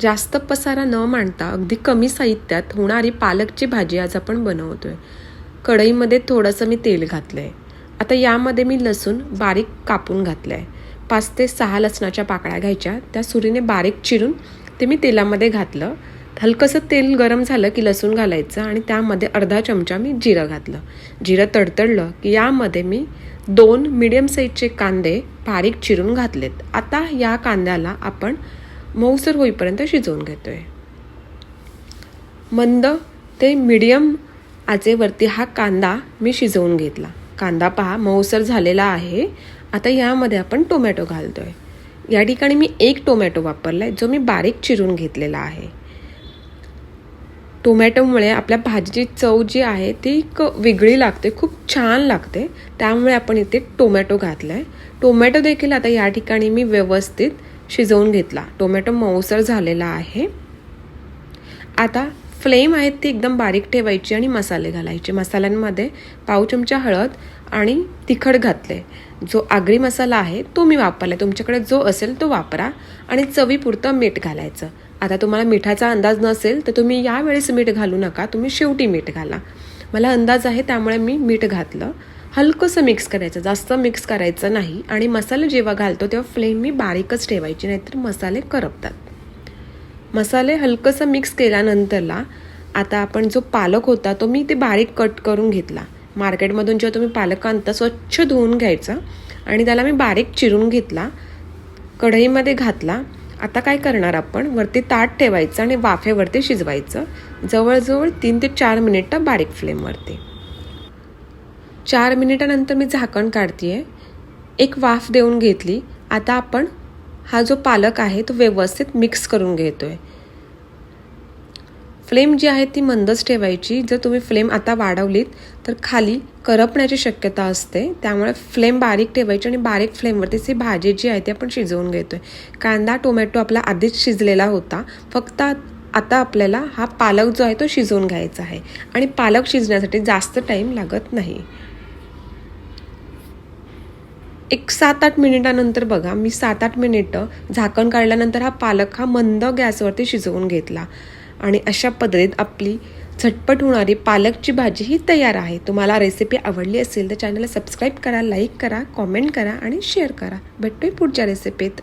जास्त पसारा न मांडता अगदी कमी साहित्यात होणारी पालकची भाजी आज आपण बनवतोय. कढईमध्ये थोडंसं मी तेल घातलं आहे आता यामध्ये मी लसूण बारीक कापून घातलं आहे पाच ते सहा लसणाच्या पाकळ्या घ्यायच्या. त्या सुरीने बारीक चिरून ते मी तेलामध्ये घातलं. हलकंसं तेल गरम झालं की लसूण घालायचं आणि त्यामध्ये अर्धा चमचा मी जिरं घातलं. जिरं तडतडलं की यामध्ये मी दोन मिडियम साईजचे कांदे बारीक चिरून घातलेत. आता या कांद्याला आपण मऊसर होईपर्यंत शिजवून घेतोय. मंद ते मिडियम आचेवरती हा कांदा मी शिजवून घेतला. कांदा पहा मऊसर झालेला आहे. आता यामध्ये आपण टोमॅटो घालतोय. या ठिकाणी मी एक टोमॅटो वापरला आहे जो मी बारीक चिरून घेतलेला आहे. टोमॅटोमुळे आपल्या भाजीची चव जी आहे ती एक वेगळी लागते खूप छान लागते. त्यामुळे आपण इथे टोमॅटो घातला आहे टोमॅटो देखील आता या ठिकाणी मी व्यवस्थित शिजवून घेतला. टोमॅटो मऊसर झालेला आहे. आता फ्लेम आहेत ती एकदम बारीक ठेवायची आणि मसाले घालायचे. मसाल्यांमध्ये पाव चमचा हळद आणि तिखट घातले. जो आगरी मसाला आहे तो मी वापरला. तुमच्याकडे जो असेल तो वापरा आणि चवीपुरतं मीठ घालायचं. आता तुम्हाला मिठाचा अंदाज नसेल तर तुम्ही यावेळेस मीठ घालू नका. तुम्ही शेवटी मीठ घाला. मला अंदाज आहे त्यामुळे मी मीठ घातलं. हलकंसं मिक्स करायचं जास्त मिक्स करायचं नाही. आणि मसाले जेव्हा घालतो तेव्हा फ्लेम मी बारीकच ठेवायची नाहीतर मसाले करपतात. मसाले हलकंसं मिक्स केल्यानंतरला आता आपण जो पालक होता तो मी ते बारीक कट करून घेतला. मार्केटमधून जेव्हा तुम्ही पालक आणता स्वच्छ धुवून घ्यायचा. आणि त्याला मी बारीक चिरून घेतला कढईमध्ये घातला. आता काय करणार आपण? वरती ताट ठेवायचं आणि वाफेवरती शिजवायचं. जवळजवळ तीन ते चार मिनिटं बारीक फ्लेमवरती चार मिनिटानंतर मी झाकण काढते एक वाफ देऊन घेतली. आता आपण हा जो पालक आहे तो व्यवस्थित मिक्स करून घेतो आहे फ्लेम जी आहे ती मंदच ठेवायची. जर तुम्ही फ्लेम आता वाढवलीत तर खाली करपण्याची शक्यता असते. त्यामुळे फ्लेम बारीक ठेवायची आणि बारीक फ्लेमवरतीच ही भाजी जी आहे ती आपण शिजवून घेतो आहे कांदा टोमॅटो आपला आधीच शिजलेला होता. फक्त आता आपल्याला हा पालक जो आहे तो शिजवून घ्यायचा आहे. आणि पालक शिजण्यासाठी जास्त टाईम लागत नाही. एक सात आठ मिनिटानंतर बघा मी सात आठ मिनिटं झाकण काढल्यानंतर हा पालक हा मंद गॅसवरती शिजवून घेतला. आणि अशा पद्धतीत आपली झटपट होणारी पालकची भाजी ही तयार आहे. तुम्हाला रेसिपी आवडली असेल तर चॅनलला सबस्क्राईब करा लाईक करा कॉमेंट करा आणि शेअर करा. भेटतोय पुढच्या रेसिपीत